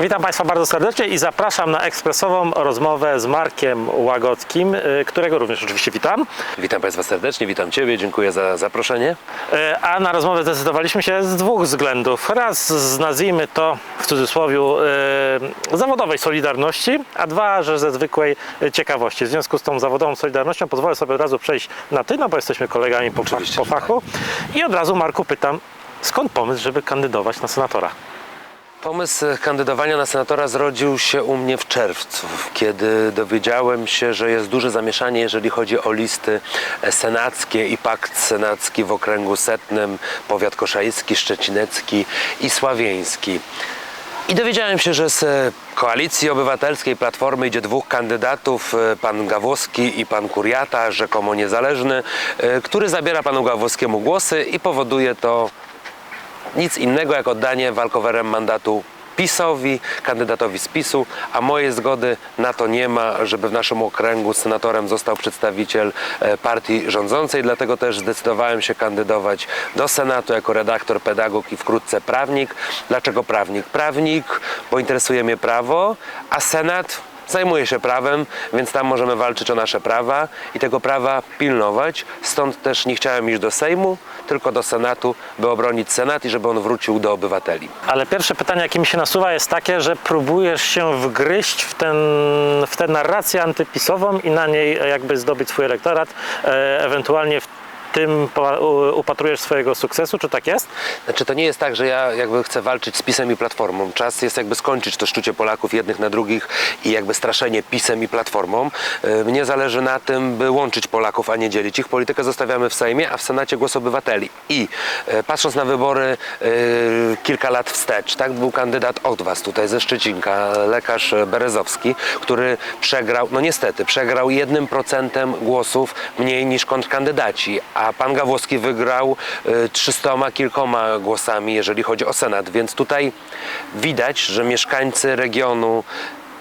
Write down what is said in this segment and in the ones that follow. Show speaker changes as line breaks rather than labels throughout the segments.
Witam Państwa bardzo serdecznie i zapraszam na ekspresową rozmowę z Markiem Łagodkim, y, którego również oczywiście witam.
Witam Państwa serdecznie, witam Ciebie, dziękuję za zaproszenie.
Y, A na rozmowę zdecydowaliśmy się z dwóch względów. Raz z nazwijmy to w cudzysłowie y, zawodowej solidarności, a dwa, że ze zwykłej ciekawości. W związku z tą zawodową solidarnością pozwolę sobie od razu przejść na ty, no bo jesteśmy kolegami po, po
że tak.
fachu. I od razu Marku pytam, skąd pomysł, żeby kandydować na senatora?
Pomysł kandydowania na senatora zrodził się u mnie w czerwcu, kiedy dowiedziałem się, że jest duże zamieszanie, jeżeli chodzi o listy senackie i pakt senacki w okręgu setnym, powiat koszański, szczecinecki i sławieński. I dowiedziałem się, że z koalicji obywatelskiej Platformy idzie dwóch kandydatów, e, pan Gawłowski i pan Kuriata, rzekomo niezależny, e, który zabiera panu Gawłowskiemu głosy i powoduje to nic innego jak oddanie walkowerem mandatu PiSowi, kandydatowi z PiSu, a mojej zgody na to nie ma, żeby w naszym okręgu senatorem został przedstawiciel e, partii rządzącej, dlatego też zdecydowałem się kandydować do Senatu jako redaktor, pedagog i wkrótce prawnik. Dlaczego prawnik? Prawnik, bo interesuje mnie prawo, a Senat zajmuje się prawem, więc tam możemy walczyć o nasze prawa i tego prawa pilnować. Stąd też nie chciałem iść do Sejmu, tylko do Senatu, by obronić Senat i żeby on wrócił do obywateli.
Ale pierwsze pytanie, jakie mi się nasuwa, jest takie, że próbujesz się wgryźć w, ten, w tę narrację antypisową i na niej jakby zdobyć swój elektorat, e, ewentualnie w tym upatrujesz swojego sukcesu, czy tak jest?
Znaczy to nie jest tak, że ja jakby chcę walczyć z PiSem i Platformą. Czas jest jakby skończyć to szczucie Polaków jednych na drugich i jakby straszenie PiSem i Platformą. E, Mnie zależy na tym, by łączyć Polaków, a nie dzielić ich. Politykę zostawiamy w Sejmie, a w Senacie głos obywateli. I e, patrząc na wybory e, kilka lat wstecz, tak, był kandydat od was tutaj ze Szczecinka, lekarz Berezowski, który przegrał, no niestety, przegrał jednym procentem głosów mniej niż kontrkandydaci, a pan Gawłowski wygrał y, 300 kilkoma głosami, jeżeli chodzi o Senat, więc tutaj widać, że mieszkańcy regionu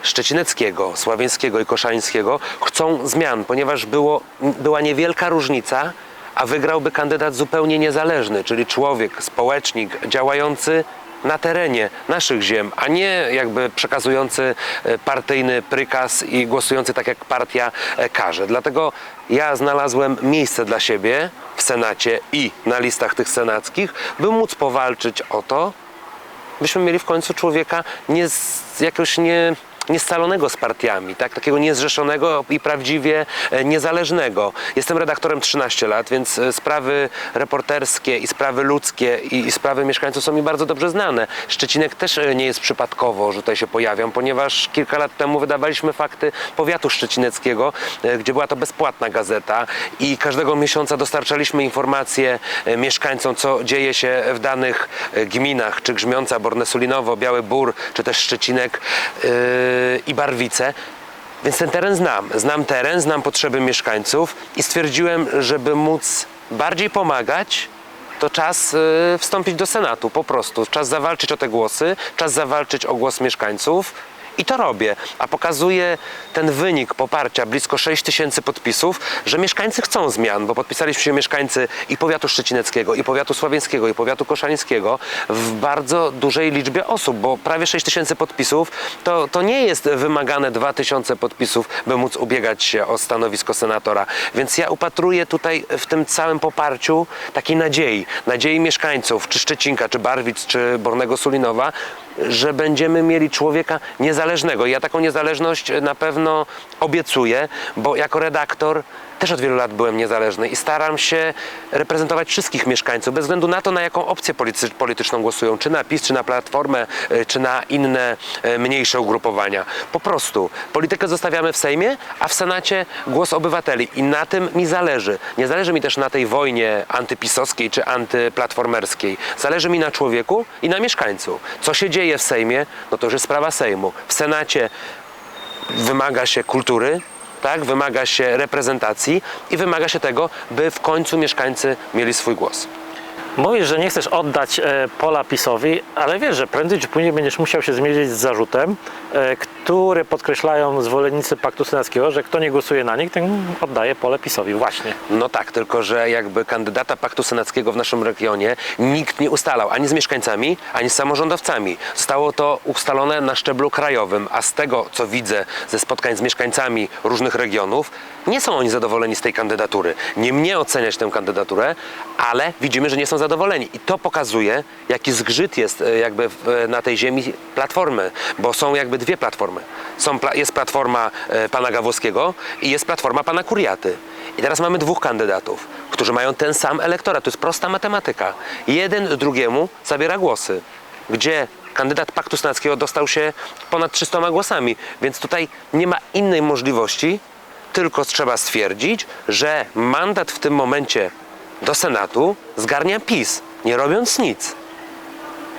Szczecineckiego, Sławieńskiego i Koszańskiego chcą zmian, ponieważ było, była niewielka różnica, a wygrałby kandydat zupełnie niezależny, czyli człowiek, społecznik działający na terenie naszych ziem, a nie jakby przekazujący e, partyjny prykaz i głosujący tak jak partia e, każe. Dlatego ja znalazłem miejsce dla siebie w Senacie i na listach tych senackich, by móc powalczyć o to, byśmy mieli w końcu człowieka nie z, jakoś nie niescalonego z partiami, tak? takiego niezrzeszonego i prawdziwie e, niezależnego. Jestem redaktorem 13 lat, więc e, sprawy reporterskie i sprawy ludzkie i, sprawy mieszkańców są mi bardzo dobrze znane. Szczecinek też e, nie jest przypadkowo, że tutaj się pojawiam, ponieważ kilka lat temu wydawaliśmy fakty powiatu szczecineckiego, gdzie była to bezpłatna gazeta i każdego miesiąca dostarczaliśmy informacje mieszkańcom, co dzieje się w danych gminach, czy Grzmiąca, Bornesulinowo, Biały Bór, czy też Szczecinek yy, i Barwice. Więc ten teren znam. Znam teren, znam potrzeby mieszkańców i stwierdziłem, żeby móc bardziej pomagać, to czas y, wstąpić do Senatu po prostu. Czas zawalczyć o te głosy, czas zawalczyć o głos mieszkańców. I to robię, a pokazuje ten wynik poparcia, blisko 6 tysięcy podpisów, że mieszkańcy chcą zmian, bo podpisaliśmy się mieszkańcy i powiatu szczecineckiego, i powiatu sławieńskiego, i powiatu koszańskiego w bardzo dużej liczbie osób, bo prawie 6 tysięcy podpisów to, to nie jest wymagane 2 tysiące podpisów, by móc ubiegać się o stanowisko senatora. Więc ja upatruję tutaj w tym całym poparciu takiej nadziei, nadziei mieszkańców, czy Szczecinka, czy Barwic, czy Bornego Sulinowa, że będziemy mieli człowieka niezależnego. Ja taką niezależność na pewno obiecuję, bo jako redaktor też od wielu lat byłem niezależny i staram się reprezentować wszystkich mieszkańców, bez względu na to, na jaką opcję polityczną głosują, czy na PiS, czy na Platformę, y, czy na inne y, mniejsze ugrupowania. Po prostu politykę zostawiamy w Sejmie, a w Senacie głos obywateli i na tym mi zależy. Nie zależy mi też na tej wojnie antypisowskiej czy antyplatformerskiej. Zależy mi na człowieku i na mieszkańcu. Co się dzieje w Sejmie, no to już jest sprawa Sejmu. W Senacie wymaga się kultury, tak? wymaga się reprezentacji i wymaga się tego, by w końcu mieszkańcy mieli swój głos.
Mówisz, że nie chcesz oddać e, pola PiSowi, ale wiesz, że prędzej czy później będziesz musiał się zmierzyć z zarzutem, e, który podkreślają zwolennicy Paktu Senackiego, że kto nie głosuje na nich, ten oddaje pole PiSowi. Właśnie.
No tak, tylko że jakby kandydata Paktu Senackiego w naszym regionie nikt nie ustalał ani z mieszkańcami, ani z samorządowcami. Zostało to ustalone na szczeblu krajowym, a z tego, co widzę ze spotkań z mieszkańcami różnych regionów, nie są oni zadowoleni z tej kandydatury. Nie mnie oceniać tę kandydaturę, ale widzimy, że nie są zadowoleni. I to pokazuje, jaki zgrzyt jest e, jakby e, na tej ziemi platformy, bo są jakby dwie platformy. Są, jest platforma e, pana Gawłowskiego i jest platforma pana Kuriaty. I teraz mamy dwóch kandydatów, którzy mają ten sam elektorat. To jest prosta matematyka. Jeden drugiemu zabiera głosy. Gdzie kandydat Paktu Senackiego dostał się ponad 300 głosami. Więc tutaj nie ma innej możliwości, tylko trzeba stwierdzić, że mandat w tym momencie do Senatu zgarnia PiS, nie robiąc nic.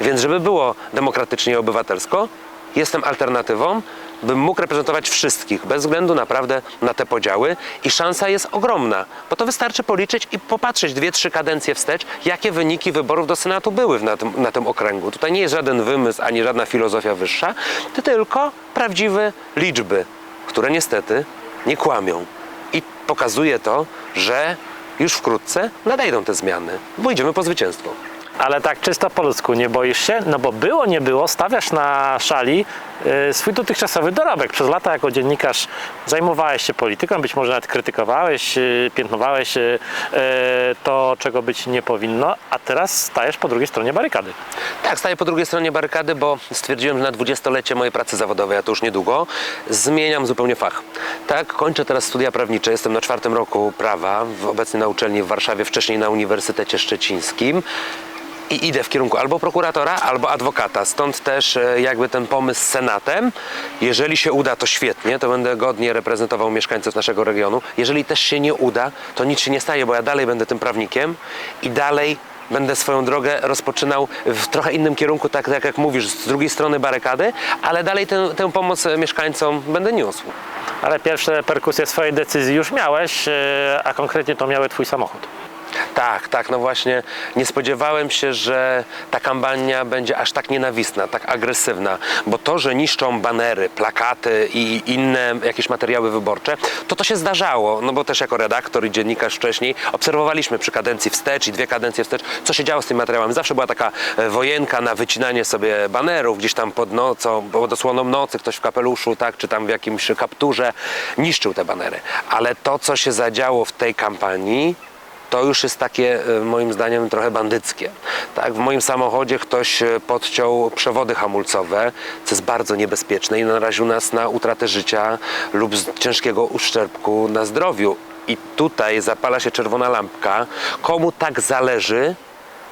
Więc żeby było demokratycznie i obywatelsko, jestem alternatywą, bym mógł reprezentować wszystkich, bez względu naprawdę na te podziały i szansa jest ogromna, bo to wystarczy policzyć i popatrzeć dwie, trzy kadencje wstecz, jakie wyniki wyborów do Senatu były na tym, na tym okręgu. Tutaj nie jest żaden wymysł, ani żadna filozofia wyższa, tylko prawdziwe liczby, które niestety nie kłamią. I pokazuje to, że już wkrótce nadejdą te zmiany, bo idziemy po zwycięstwo.
Ale tak czysto po ludzku, nie boisz się? No bo było, nie było, stawiasz na szali e, swój dotychczasowy dorobek. Przez lata jako dziennikarz zajmowałeś się polityką, być może nawet krytykowałeś, e, piętnowałeś e, to, czego być nie powinno, a teraz stajesz po drugiej stronie barykady.
Tak, staję po drugiej stronie barykady, bo stwierdziłem, że na dwudziestolecie mojej pracy zawodowej, a to już niedługo, zmieniam zupełnie fach. Tak, kończę teraz studia prawnicze, jestem na czwartym roku prawa, obecnie na uczelni w Warszawie, wcześniej na Uniwersytecie Szczecińskim. I idę w kierunku albo prokuratora, albo adwokata. Stąd też e, jakby ten pomysł z Senatem. Jeżeli się uda, to świetnie, to będę godnie reprezentował mieszkańców naszego regionu. Jeżeli też się nie uda, to nic się nie staje, bo ja dalej będę tym prawnikiem i dalej będę swoją drogę rozpoczynał w trochę innym kierunku, tak, tak jak mówisz, z drugiej strony barykady, ale dalej tę, tę pomoc e, mieszkańcom będę niósł.
Ale pierwsze perkusje swojej decyzji już miałeś, e, a konkretnie to miały twój samochód.
Tak, tak, no właśnie nie spodziewałem się, że ta kampania będzie aż tak nienawistna, tak agresywna, bo to, że niszczą banery, plakaty i inne jakieś materiały wyborcze, to to się zdarzało, no bo też jako redaktor i dziennikarz wcześniej obserwowaliśmy przy kadencji wstecz i dwie kadencje wstecz, co się działo z tymi materiałami. Zawsze była taka e, wojenka na wycinanie sobie banerów gdzieś tam pod nocą, pod osłoną nocy, ktoś w kapeluszu, tak, czy tam w jakimś kapturze niszczył te banery. Ale to, co się zadziało w tej kampanii, to już jest takie e, moim zdaniem trochę bandyckie. Tak, w moim samochodzie ktoś e, podciął przewody hamulcowe, co jest bardzo niebezpieczne i naraził nas na utratę życia lub ciężkiego uszczerbku na zdrowiu. I tutaj zapala się czerwona lampka. Komu tak zależy,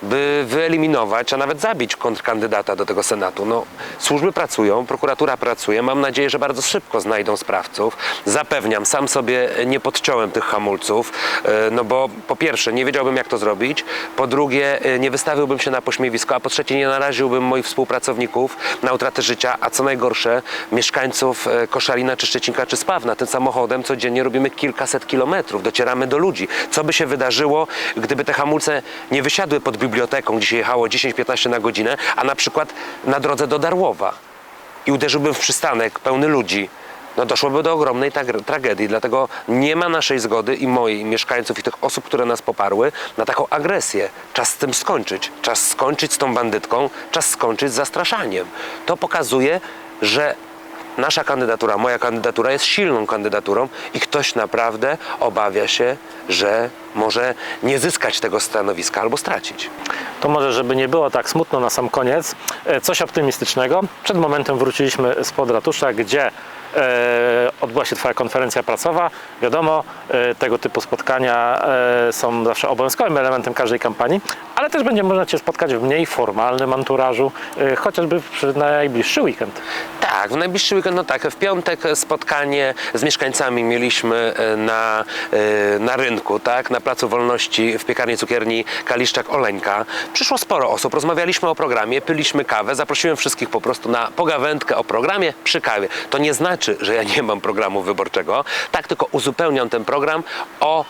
by wyeliminować, a nawet zabić kontrkandydata do tego Senatu. No, służby pracują, prokuratura pracuje. Mam nadzieję, że bardzo szybko znajdą sprawców. Zapewniam, sam sobie nie podciąłem tych hamulców, e, no bo po pierwsze nie wiedziałbym jak to zrobić, po drugie e, nie wystawiłbym się na pośmiewisko, a po trzecie nie naraziłbym moich współpracowników na utratę życia, a co najgorsze mieszkańców e, Koszalina, czy Szczecinka, czy Spawna. Tym samochodem codziennie robimy kilkaset kilometrów, docieramy do ludzi. Co by się wydarzyło, gdyby te hamulce nie wysiadły pod biblioteką, gdzie się jechało 10-15 na godzinę, a na przykład na drodze do Darłowa i uderzyłbym w przystanek pełny ludzi, no doszłoby do ogromnej tragedii. Dlatego nie ma naszej zgody i mojej, i mieszkańców, i tych osób, które nas poparły, na taką agresję. Czas z tym skończyć. Czas skończyć z tą bandytką, czas skończyć z zastraszaniem. To pokazuje, że nasza kandydatura, moja kandydatura jest silną kandydaturą i ktoś naprawdę obawia się, że może nie zyskać tego stanowiska albo stracić.
To może, żeby nie było tak smutno na sam koniec, e, coś optymistycznego. Przed momentem wróciliśmy spod ratusza, gdzie odbyła się Twoja konferencja pracowa. Wiadomo, e, tego typu spotkania e, są zawsze obowiązkowym elementem każdej kampanii, ale też będzie można Cię spotkać w mniej formalnym anturażu, e, chociażby przy najbliższy weekend.
Tak, w najbliższy weekend, no tak, w piątek spotkanie z mieszkańcami mieliśmy e, na, e, na rynku, tak, na Placu Wolności w piekarni cukierni Kaliszczak-Oleńka. Przyszło sporo osób, rozmawialiśmy o programie, pyliśmy kawę, zaprosiłem wszystkich po prostu na pogawędkę o programie przy kawie. To nie znaczy, że ja nie mam programu wyborczego, tak, tylko uzupełniam ten program o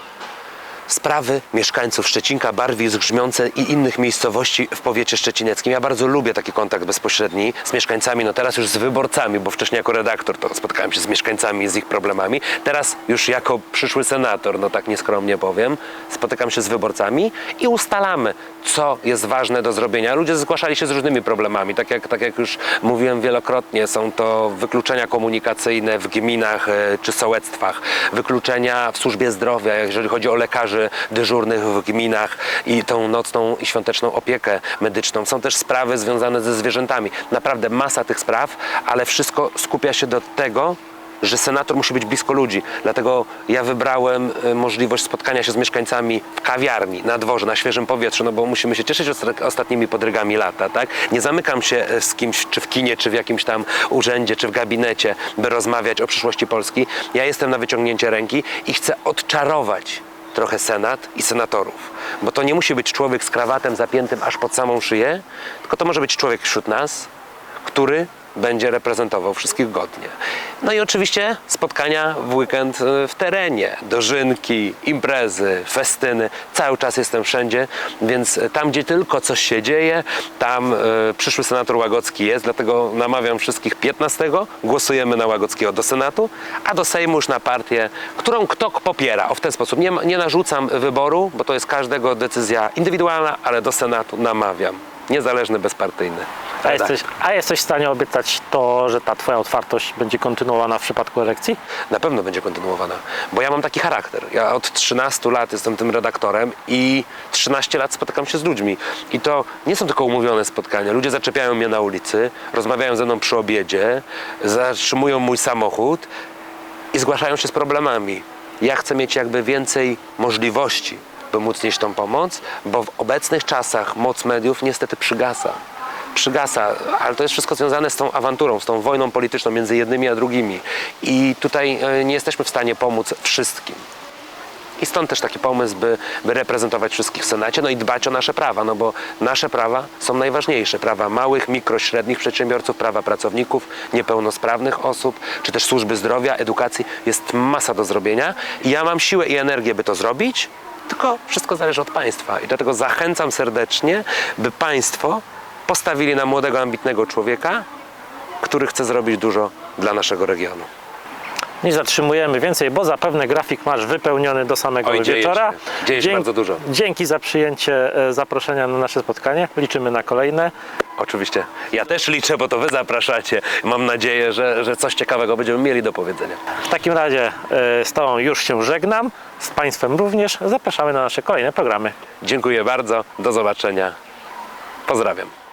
sprawy mieszkańców Szczecinka, Barwisk, Grzmiące i innych miejscowości w powiecie szczecineckim. Ja bardzo lubię taki kontakt bezpośredni z mieszkańcami, no teraz już z wyborcami, bo wcześniej jako redaktor to spotkałem się z mieszkańcami, z ich problemami. Teraz już jako przyszły senator, no tak nieskromnie powiem, spotykam się z wyborcami i ustalamy, co jest ważne do zrobienia. Ludzie zgłaszali się z różnymi problemami, tak jak, tak jak już mówiłem wielokrotnie, są to wykluczenia komunikacyjne w gminach e, czy sołectwach, wykluczenia w służbie zdrowia, jeżeli chodzi o lekarzy dyżurnych w gminach i tą nocną i świąteczną opiekę medyczną. Są też sprawy związane ze zwierzętami. Naprawdę masa tych spraw, ale wszystko skupia się do tego, że senator musi być blisko ludzi. Dlatego ja wybrałem e, możliwość spotkania się z mieszkańcami w kawiarni, na dworze, na świeżym powietrzu, no bo musimy się cieszyć osta- ostatnimi podrygami lata, tak? Nie zamykam się e, z kimś, czy w kinie, czy w jakimś tam urzędzie, czy w gabinecie, by rozmawiać o przyszłości Polski. Ja jestem na wyciągnięcie ręki i chcę odczarować trochę Senat i senatorów. Bo to nie musi być człowiek z krawatem zapiętym aż pod samą szyję, tylko to może być człowiek wśród nas, który będzie reprezentował wszystkich godnie. No i oczywiście spotkania w weekend e, w terenie, dożynki, imprezy, festyny. Cały czas jestem wszędzie, więc tam, gdzie tylko coś się dzieje, tam e, przyszły senator Łagodski jest, dlatego namawiam wszystkich 15. Głosujemy na Łagodskiego do Senatu, a do Sejmu już na partię, którą kto popiera. O w ten sposób. Nie, nie narzucam wyboru, bo to jest każdego decyzja indywidualna, ale do Senatu namawiam. Niezależny, bezpartyjny.
A jesteś, a jesteś w stanie obiecać to, że ta twoja otwartość będzie kontynuowana w przypadku elekcji?
Na pewno będzie kontynuowana, bo ja mam taki charakter. Ja od 13 lat jestem tym redaktorem i 13 lat spotykam się z ludźmi. I to nie są tylko umówione spotkania. Ludzie zaczepiają mnie na ulicy, rozmawiają ze mną przy obiedzie, zatrzymują mój samochód i zgłaszają się z problemami. Ja chcę mieć jakby więcej możliwości, by móc nieść tą pomoc, bo w obecnych czasach moc mediów niestety przygasa. Przygasa, ale to jest wszystko związane z tą awanturą, z tą wojną polityczną między jednymi a drugimi. I tutaj e, nie jesteśmy w stanie pomóc wszystkim. I stąd też taki pomysł, by, by reprezentować wszystkich w Senacie, no i dbać o nasze prawa, no bo nasze prawa są najważniejsze. Prawa małych, mikro, średnich przedsiębiorców, prawa pracowników, niepełnosprawnych osób, czy też służby zdrowia, edukacji. Jest masa do zrobienia i ja mam siłę i energię, by to zrobić, tylko wszystko zależy od państwa. I dlatego zachęcam serdecznie, by państwo postawili na młodego, ambitnego człowieka, który chce zrobić dużo dla naszego regionu.
Nie zatrzymujemy więcej, bo zapewne grafik masz wypełniony do samego
Oj, dzieje
wieczora.
się. Dzieje się bardzo dużo.
Dzięki za przyjęcie e, zaproszenia na nasze spotkanie. Liczymy na kolejne.
Oczywiście. Ja też liczę, bo to wy zapraszacie. Mam nadzieję, że, że coś ciekawego będziemy mieli do powiedzenia.
W takim razie e, z Tobą już się żegnam, z Państwem również. Zapraszamy na nasze kolejne programy.
Dziękuję bardzo. Do zobaczenia. Pozdrawiam.